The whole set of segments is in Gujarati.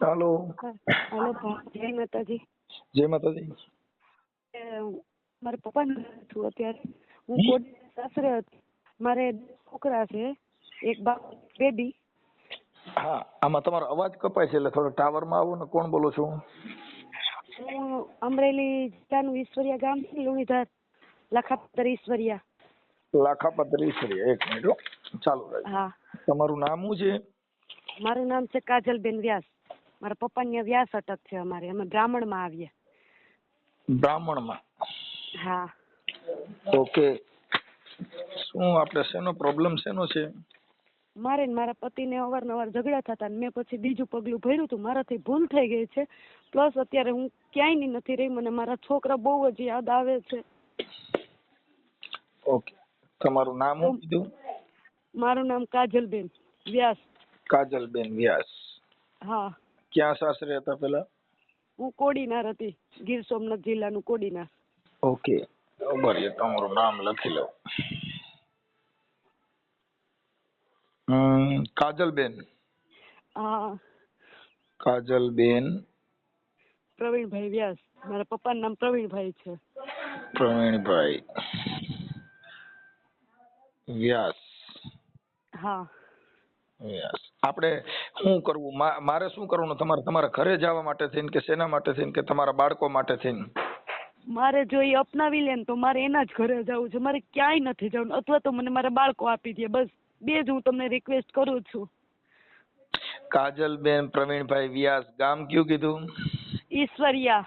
હાલો. હાલો જય માતાજી. જય માતાજી. મારા પપ્પાનું હતું અત્યારે. હું? કોટ સાસરે હતી. મારે છોકરા છે એક બાપ બેબી. હા આમાં તમારો અવાજ કપાય છે એટલે થોડો ટાવરમાં આવો ને કોણ બોલો છો? હું અમરેલી જિલ્લાનું ઈશ્વરિયા ગામ છે લુણીધાર. લખાપતર ઈશ્વરિયા. લાખાપત ઈશ્વરી એક મિનિટ ચાલુ રહે હા. તમારું નામ શું છે? મારું નામ છે કાજલબેન વ્યાસ. મારા પપ્પા ને વ્યાસ અટક છે અમારે અમે બ્રાહ્મણમાં આવીએ. બ્રાહ્મણમાં? હા. ઓકે. શું આપણે શેનો પ્રોબ્લેમ શેનો છે? મારે ને મારા પતિને અવારનવાર ઝઘડા થતા મેં પછી બીજું પગલું ભર્યું હતું મારાથી ભૂલ થઈ ગઈ છે. પ્લસ અત્યારે હું ક્યાંયની નથી રહી મને મારા છોકરા બહુ જ યાદ આવે છે. ઓકે. તમારું નામ શું કીધું? મારું નામ કાજલબેન વ્યાસ. કાજલબેન વ્યાસ. હા. ક્યાં સાસરે હતા પેલા હું કોડીનાર હતી ગીર સોમનાથ જિલ્લાનું કોડીનાર. ઓકે. બરાબર એ તમારું નામ લખી લઉં. હમ કાજલબેન. હા. કાજલબેન. પ્રવીણભાઈ વ્યાસ. મારા પપ્પાનું નામ પ્રવીણભાઈ છે. પ્રવીણભાઈ. વ્યાસ. હા. વ્યાસ. આપણે શું કરવું? મારે શું કરવાનું? તમારે તમારા ઘરે જવા માટે થઈને કે શેના માટે થઈને કે તમારા બાળકો માટે થઈને? મારે જો એ અપનાવી લે ને તો મારે એના જ ઘરે જવું છે. મારે ક્યાંય નથી જવું. અથવા તો મને મારા બાળકો આપી દે. બસ બે જ હું તમને રિક્વેસ્ટ કરું છું. કાજલબેન પ્રવીણભાઈ વ્યાસ ગામ કયું કીધું? ઈશ્વરિયા.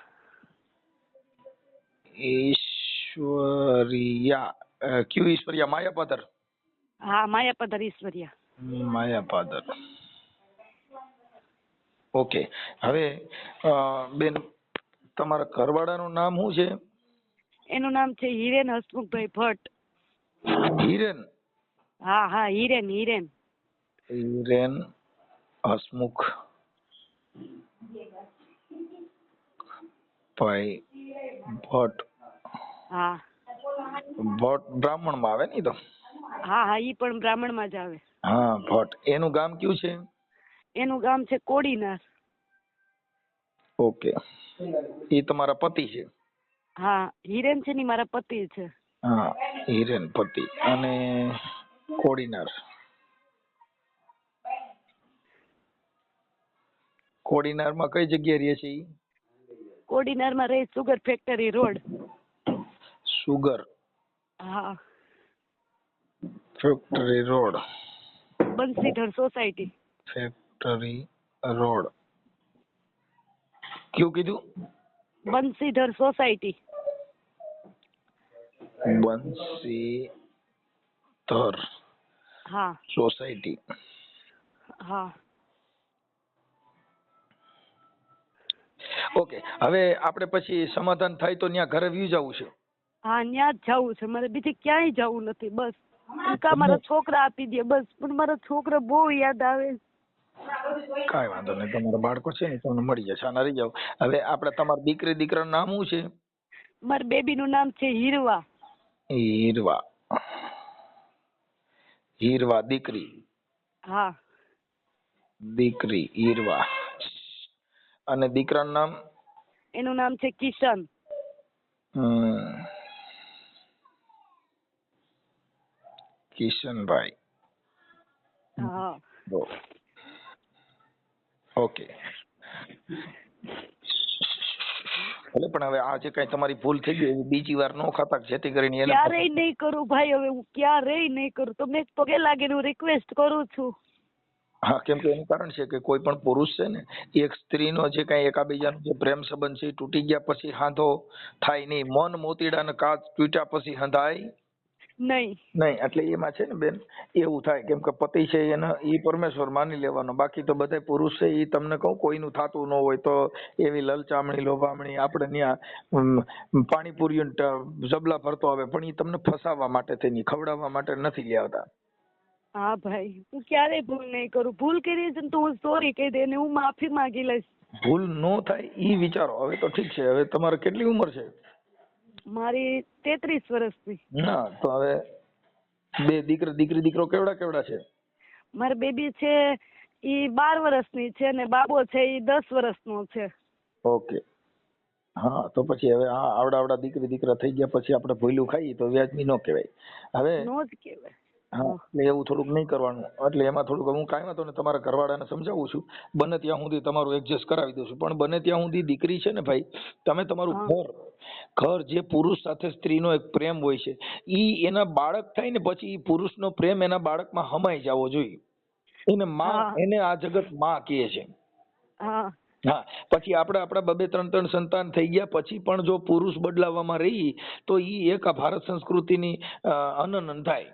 ઈશ્વરિયા. ક્યુ કયું ઈશ્વરિયા? માયાપદર? હા માયાપદર ઈશ્વરિયા. માયાપાદર ઓકે. હવે બેન તમારા ઘરવાળાનું નામ શું છે? એનું નામ છે હિરેન હસમુખભાઈ ભટ્ટ. હિરેન? હા હા હિરેન હિરેન. હિરેન હસમુખ ભાઈ ભટ્ટ. હા. ભટ્ટ બ્રાહ્મણમાં આવે ને તો? હા હા ઈ પણ બ્રાહ્મણમાં જ આવે. હા ભટ્ટ. એનું ગામ કયું છે? એનું ગામ છે કોડીનાર. ઓકે. એ તમારા પતિ છે? હા હિરેન છે ની મારા પતિ છે. હા હિરેન પતિ. અને કોડીનાર? કોડીનારમાં કઈ જગ્યાએ રહે છે ઈ? કોડીનારમાં રહે સુગર ફેક્ટરી રોડ. સુગર? હા. Factory road. Bansidhar society. Factory road. કયું કીધું? બંસીધર સોસાયટી. બંસીધર હા. સોસાયટી. હા. ઓકે હવે આપણે પછી સમાધાન થાય તો ત્યાં ઘરે વ્યૂ જવું છે. હા ન્યા જ જવું છે. મારે બીજે ક્યાંય જવું નથી. બસ. કા મારા છોકરા આપી દે બસ. પણ મારા છોકરા બહુ યાદ આવે. કાંઈ વાંધો નહીં. તમારા બાળકો છે ને તમને મળી જશે. આના રહી જાવ હવે આપણે તમારી દીકરી દીકરાનું નામ શું છે? મારા બેબીનું નામ છે હીરવા. હીરવા. હીરવા દીકરી. હા. દીકરી હીરવા. અને દીકરાનું નામ? એનું નામ છે કિશન. કિશનભાઈ હા ઓકે એટલે પણ હવે આ જે કઈ તમારી ભૂલ થઈ ગઈ એવી બીજી વાર નો ખાતા જેથી કરીને એને ક્યારેય નહીં કરું ભાઈ હવે હું ક્યારેય નહીં કરું. તમને પગે લાગીને હું રિક્વેસ્ટ કરું છું. હા કેમ કે એનું કારણ છે કે કોઈ પણ પુરુષ છે ને એક સ્ત્રીનો જે કઈ એકાબીજાનો જે પ્રેમ સંબંધ છે તૂટી ગયા પછી હાંધો થાય નહીં. મન મોતીડા ને કાચ તૂટ્યા પછી હંધાય નહીં. નહીં એટલે એમાં છે ને બેન એવું થાય કેમ કે પતિ છે એને એ પરમેશ્વર માની લેવાનો. બાકી તો બધા પુરુષ છે એ તમને કહું કોઈનું થતું ન હોય તો એવી લલચામણી લોભામણી આપણે ત્યાં પાણીપુરી જબલા ભરતો આવે પણ એ તમને ફસાવવા માટે થઈને ખવડાવવા માટે નથી લેવાતા હા ભાઈ હું ક્યારેય ભૂલ નહીં કરું. ભૂલ કરી છે ને તો હું સોરી કહી દે અને હું માફી માંગી લઈશ. ભૂલ ન થાય ઈ વિચારો. હવે તો ઠીક છે હવે તમારે કેટલી ઉંમર છે? મારી તેત્રીસ વર્ષથી. ના તો હવે બે દીકરા દીકરી દીકરો કેવડા કેવડા છે? મારી બેબી છે ઈ બાર વર્ષની છે ને બાબો છે ઈ દસ વર્ષનો છે. ઓકે. હા તો પછી હવે હા આવડા આવડા દીકરી દીકરા થઈ ગયા પછી આપણે ભૂલું ખાઈએ તો વ્યાજબી નો કહેવાય. હવે નો જ કહેવાય. હા એટલે એવું થોડુંક નહીં કરવાનું. એટલે એમાં થોડુંક હું કાંઈ વાંધો ને તમારા ઘરવાળાને સમજાવું છું. બને ત્યાં સુધી તમારું એડજસ્ટ કરાવી દઉં છું. પણ બને ત્યાં સુધી દીકરી છે ને ભાઈ તમે તમારું ઘર ઘર જે પુરુષ સાથે સ્ત્રીનો એક પ્રેમ હોય છે ઈ એના બાળક થાય ને પછી ઈ પુરુષનો પ્રેમ એના બાળકમાં હમાઈ જવો જોઈએ. એને માં એને આ જગતમાં કહે છે. હા. હા પછી આપણે આપણા બબે ત્રણ ત્રણ સંતાન થઈ ગયા પછી પણ જો પુરુષ બદલાવામાં રહી તો ઈ એક આ ભારત સંસ્કૃતિની અનનન થાય.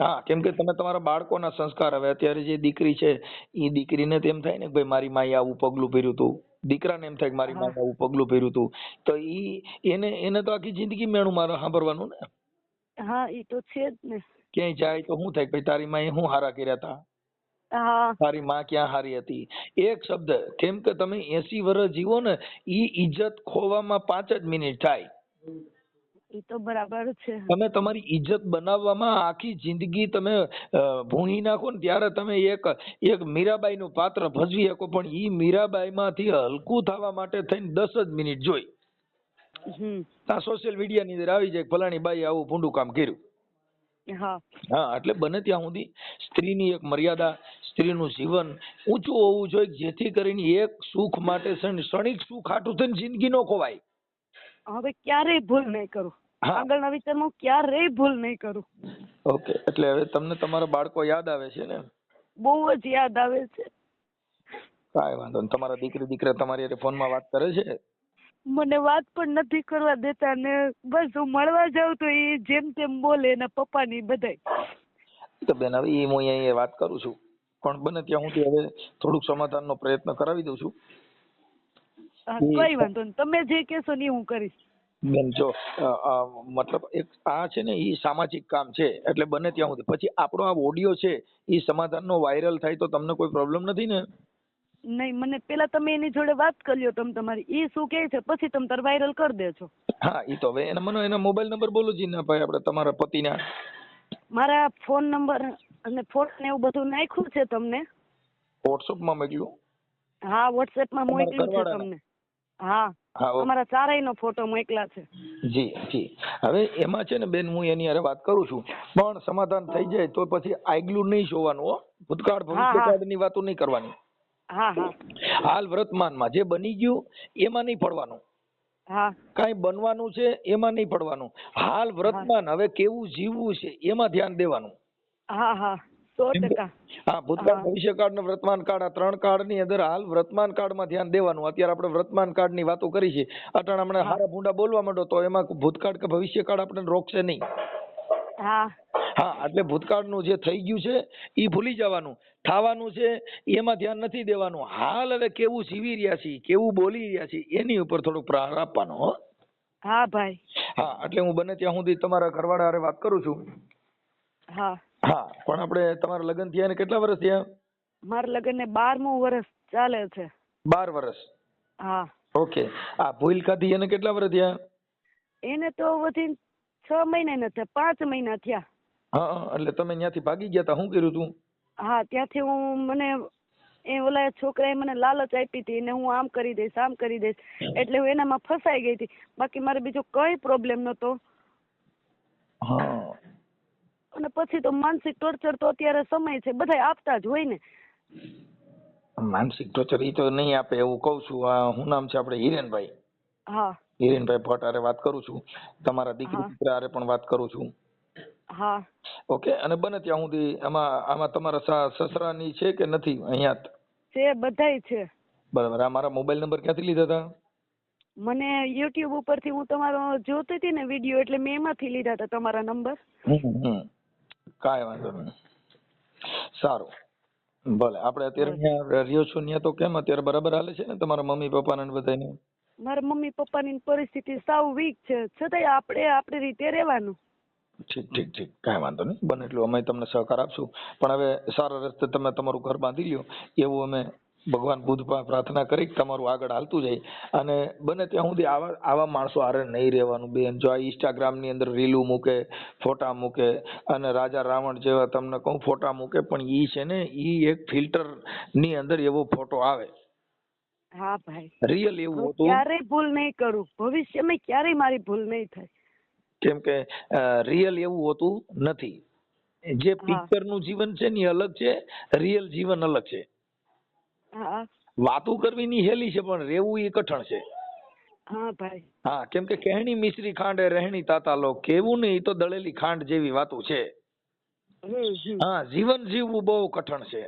હા કેમ કે તમે તમારા બાળકોના સંસ્કાર હવે અત્યારે જે દીકરી છે એ દીકરીને તેમ થાય ને કે ભાઈ મારી માએ આવું પગલું ભર્યું હતું દીકરાને એમ થાય કે મારી માએ આવું પગલું ભર્યું હતું તો ઈ એને એને તો આખી જિંદગી મેણું મારે સાંભળવાનું ને? હા એ તો છે જ ને. ક્યાંય જાય તો શું થાય ભાઈ તારી માએ શું હારા કર્યા હતા તારી માં ક્યાં હારી હતી? એક શબ્દ કેમ કે તમે એસી વર્ષ જીવો ને ઈ ઇજ્જત ખોવામાં પાંચ જ મિનિટ થાય. ઈ તો બરાબર છે. તમે તમારી ઇજ્જત બનાવવામાં આખી જિંદગી તમે ભૂણી નાખો ને ત્યારે તમે એક એક મીરાબાઈ નું પાત્ર ભજવી શકો પણ ઈ મીરાબાઈ માંથી હલકું થવા માટે થઈને દસ જ મિનિટ જોઈ. ત્યાં સોશિયલ મીડિયા ની અંદર આવી જાય ફલાણી બાઈ આવું ભૂંડું કામ કર્યું. હા. હા એટલે બને ત્યાં સુધી સ્ત્રીની એક મર્યાદા સ્ત્રીનું જીવન ઊંચું હોવું જોઈએ જેથી કરીને એક સુખ માટે ક્ષણિક સુખ આટું થઈને જિંદગી નો ખોવાય. હવે ક્યારેય ભૂલ નહીં કરું. આગળના વિચારમાં હું ક્યારેય ભૂલ નહીં કરું. ઓકે એટલે હવે તમને તમારા બાળકો યાદ આવે છે ને? બહુ જ યાદ આવે છે. કાંઈ વાંધો નહીં. તમારા દીકરી દીકરા તમારી હારે ફોનમાં વાત કરે છે? મને વાત પણ નથી કરવા દેતા ને બસ હું મળવા જાઉં તો એ જેમ તેમ બોલે એના પપ્પા ની બધાય. તો બેન હવે એ હું અહીંયા વાત કરું છું. પણ બને ત્યાં હું હવે થોડુંક સમાધાનનો પ્રયત્ન કરાવી દઉં છું. હા. કઈ વાંધો નહીં. તમે જે કહેશો ને એ હું કરીશ. બેન જો મતલબ એક આ છે ને એ સામાજિક કામ છે એટલે બને ત્યાં સુધી. પછી આપણો આ ઓડિયો છે ઈ સમાધાનનો વાયરલ થાય તો તમને કોઈ પ્રોબ્લેમ નથી ને? નહીં મને પેલા તમે એની જોડે વાત કરી લ્યો તમે તમારી. એ શું કહે છે પછી તમે તાર વાયરલ કરી દેજો. હા એ તો હવે એના મને એના મોબાઈલ નંબર બોલો જી ના ભાઈ આપણે તમારા પતિના. મારા ફોન નંબર અને ફોન ને એવું બધું નાખ્યું છે તમને? વોટ્સઅપમાં મોકલ્યું? હા WhatsApp માં મોકલ્યું છે તમને. હા. હા ચારેય નો ફોટો મોકલા છે. જી જી. હવે એમાં છે ને બેન હું એની અરે વાત કરું છું. પણ સમાધાન થઈ જાય તો પછી આગલું નહીં જોવાનું હો. ભૂતકાળ હા, ની ભવિષ્યકાળની વાતો નહીં કરવાની. હા હા. હાલ વર્તમાનમાં જે બની ગયું એમાં નહીં પડવાનું. હા. કાંઈ બનવાનું છે એમાં નહીં પડવાનું. હાલ વર્તમાન હવે કેવું જીવવું છે એમાં ધ્યાન દેવાનું. હા હા. સો ટકા. હા ભૂતકાળ ભવિષ્ય કાળ ને વર્તમાન કાળ આ ત્રણ કાળની અંદર હાલ વર્તમાન કાળમાં ધ્યાન દેવાનું. અત્યારે આપણે વર્તમાન કાળની વાતો કરી છે. અટાણ હમણાં હારા ભૂંડા બોલવા માંડો તો એમાં ભૂતકાળ કે ભવિષ્યકાળ આપણને રોકશે નહીં. હા. હા એટલે ભૂતકાળનું જે થઈ ગયું છે એ ભૂલી જવાનું. થવાનું છે એમાં ધ્યાન નથી દેવાનું. હાલ હવે કેવું જીવી રહ્યા છીએ કેવું બોલી રહ્યા છીએ એની ઉપર થોડુંક પ્રહાર આપવાનો હો. હા ભાઈ. હા એટલે હું બને ત્યાં સુધી તમારા ઘરવાળા હારે વાત કરું છું. હા. હા પણ આપણે તમારા લગ્ન થયા ને કેટલા વર્ષ થયા? મારા લગ્ન ને બારમું વર્ષ ચાલે છે. બાર વર્ષ? હા. ઓકે. આ ભૂલ ખાધી એને કેટલા વર્ષ થયા? એને તો વધી છ મહિના થયા પાંચ મહિના થયા. હા, એટલે તમે ત્યાંથી ભાગી ગયા તા. શું કર્યું તું? હા ત્યાંથી હું મને એ ઓલા છોકરાએ મને લાલચ આપી હતી ને હું આમ કરી દઈશ આમ કરી દઈશ એટલે હું એનામાં ફસાઈ ગઈ હતી. બાકી મારે બીજો કઈ પ્રોબ્લેમ નતો હા. અને પછી તો માનસિક ટોર્ચર તો અત્યારે સમય છે બધા આપતા જ હોય ને. માનસિક ટોર્ચર ઈ તો નહીં આપે એવું કહું છું. આ શું નામ છે આપણે હિરેનભાઈ. હા. હિરેનભાઈ ભટ્ટ આરે વાત કરું છું. તમારા દીકરી દીકરા આરે પણ વાત કરું છું. હા. ઓકે અને બને ત્યાં સુધી આમાં આમાં તમારા સસરાની છે કે નથી અહીંયા છે બધાય છે. બરાબર આ મારા મોબાઈલ નંબર ક્યાંથી લીધા હતા મને યુટ્યુબ ઉપરથી હું તમારો જોતી હતી ને વીડિયો એટલે મેં એમાંથી લીધા હતા તમારા નંબર. કાંઈ વાંધો નહીં. સારું. ભલે આપણે અત્યારે અહીંયા રહ્યો છું ત્યાં તો કેમ? અત્યારે બરાબર હાલે છે ને તમારા મમ્મી પપ્પાને ને બધાને મારા મમ્મી પપ્પાની પરિસ્થિતિ સાવ વીક છે. છતાંય આપણે આપણી રીતે રહેવાનું. ઠીક ઠીક ઠીક. કાંઈ વાંધો નહીં. બને એટલું અમે તમને સહકાર આપશું. પણ હવે સારા રસ્તે તમે તમારું ઘર બાંધી લ્યો. એવું અમે ભગવાન બુદ્ધ પ્રાર્થના કરી કે તમારું આગળ હાલતું જાય. અને બને ત્યાં સુધી આવા આવા માણસો આરે નહીં રહેવાનું. બેન જો આ ઇન્સ્ટાગ્રામની અંદર રીલું મૂકે ફોટા મૂકે અને રાજા રાવણ જેવા તમને કહું ફોટા મૂકે પણ ઈ છે ને ઈ એક ફિલ્ટરની અંદર એવો ફોટો આવે. હા ભાઈ. રિયલ એવું હતું. ક્યારેય ભૂલ નહીં કરું. ભવિષ્યમાં ક્યારેય મારી ભૂલ નહીં થાય. કેમ કે રિયલ એવું હોતું નથી. જે પિક્ચરનું નું જીવન છે ને એ અલગ છે. રિયલ જીવન અલગ છે. વાતું કરવી ની હેલી છે પણ રહેવું એ કઠણ છે. હા ભાઈ. હા કેમ કે કહેણી મિશ્રી ખાંડ રહેણી તાતા લો કેવું ને એ તો દળેલી ખાંડ જેવી વાતું છે. હા જીવન જીવવું બહુ કઠણ છે.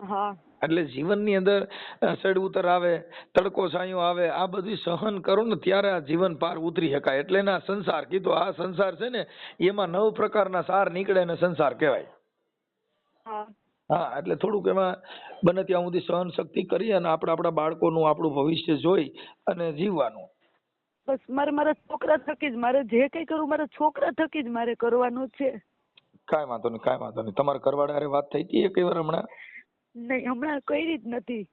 હા. એટલે જીવનની અંદર અ, ચડ ઉતર આવે તડકો સાયો આવે આ બધું સહન કરો ને ત્યારે આ જીવન પાર ઉતરી શકાય. એટલે ના સંસાર કીધું આ સંસાર છે ને એમાં નવ પ્રકારના સાર નીકળે ને સંસાર કહેવાય. હા એટલે થોડુંક એમાં બને ત્યાં સુધી સહન શક્તિ કરી અને આપણે આપણા બાળકોનું આપણું ભવિષ્ય જોઈ અને જીવવાનું. બસ મારે મારા છોકરા થકી જ મારે જે કઈ કરવું મારા છોકરા થકી જ મારે કરવાનું છે. કાંઈ વાંધો નહીં કાંઈ વાંધો નહીં. તમારે કરવાડા વાત થઈ હતી એક વાર હમણાં? નહીં હમણાં કઈ રીત નથી.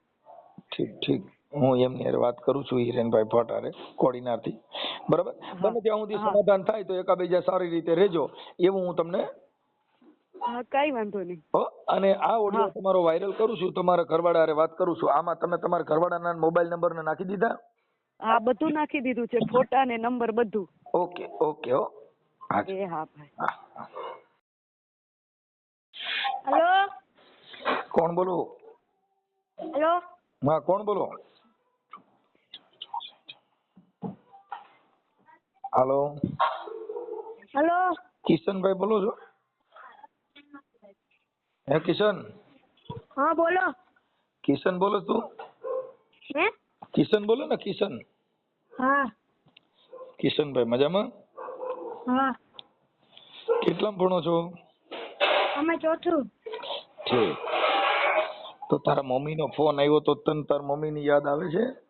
ઠીક ઠીક. હું એમની અરે વાત કરું છું હિરેનભાઈ ભટ્ટ હારે કોડીનારથી. બરાબર. બને ત્યાં સુધી સમાધાન થાય તો એકાબીજા સારી રીતે રહેજો. એવું હું તમને હા કાંઈ વાંધો નહીં. હો અને આ ઓડિયો તમારો વાયરલ કરું છું તમારા ઘરવાળા વાત કરું છું આમાં તમે તમારા ઘરવાળાના મોબાઈલ નંબર ને નાખી દીધા? હા બધું નાખી દીધું છે ફોટા ને નંબર બધું. ઓકે ઓકે હો. હા એ હા ભાઈ. હેલો? કોણ બોલો? હેલો? હા કોણ બોલો? હેલો? હેલો? કિશનભાઈ બોલો છો? હે કિશન? હા બોલો. કિશન બોલો તું. હે? કિશન બોલો ને કિશન. હા. કિશનભાઈ મજામાં? હા. કેટલામ ભણો છો? અમે ચોથું. ઠીક. તો તારા મમ્મીનો ફોન આવ્યો તો તને તાર મમ્મીની યાદ આવે છે?